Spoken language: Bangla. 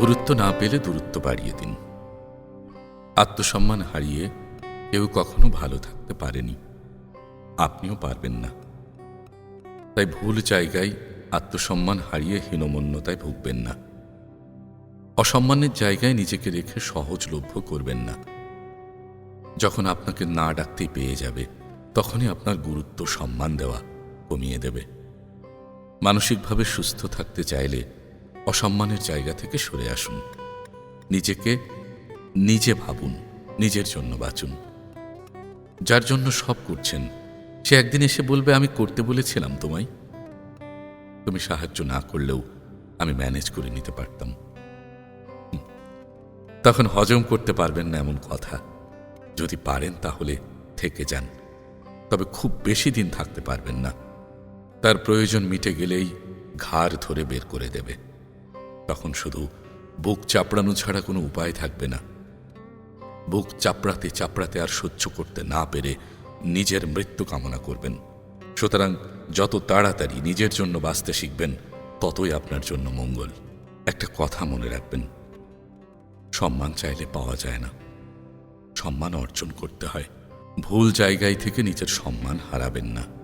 গুরুত্ব না পেলে দূরত্ব বাড়িয়ে দিন। আত্মসম্মান হারিয়ে কেউ কখনো ভালো থাকতে পারেনি। আপনিও পারবেন না। তাই ভুল জায়গায় আত্মসম্মান হারিয়ে হীনমন্যতায় ভুগবেন না। অসম্মানের জায়গায় নিজেকে রেখে সহজলভ্য করবেন না। যখন আপনাকে না ডাকতেই পেয়ে যাবে, তখনই আপনার গুরুত্ব সম্মান দেওয়া কমিয়ে দেবে। মানসিকভাবে সুস্থ থাকতে চাইলে অসম্মানের জায়গা থেকে সরে আসুন। নিজেকে নিজে ভাবুন, নিজের জন্য বাঁচুন। যার জন্য সব করছেন, সে একদিন এসে বলবে, আমি করতে বলেছিলাম তোমায়। তুমি সাহায্য না করলেও আমি ম্যানেজ করে নিতে পারতাম। তখন হজম করতে পারবেন না এমন কথা। যদি পারেন তাহলে থেকে যান। তবে খুব বেশি দিন থাকতে পারবেন না। তার প্রয়োজন মিটে গেলেই ঘাড় ধরে বের করে দেবে। তখন শুধু বুক চাপড়ানো ছাড়া কোনো উপায় থাকবে না। বুক চাপড়াতে চাপড়াতে আর সহ্য করতে না পেরে নিজের মৃত্যু কামনা করবেন। সুতরাং যত তাড়াতাড়ি নিজের জন্য বাঁচতে শিখবেন, ততই আপনার জন্য মঙ্গল। একটা কথা মনে রাখবেন, সম্মান চাইলে পাওয়া যায় না। সম্মান অর্জন করতে হয়। ভুল জায়গায় থেকে নিজের সম্মান হারাবেন না।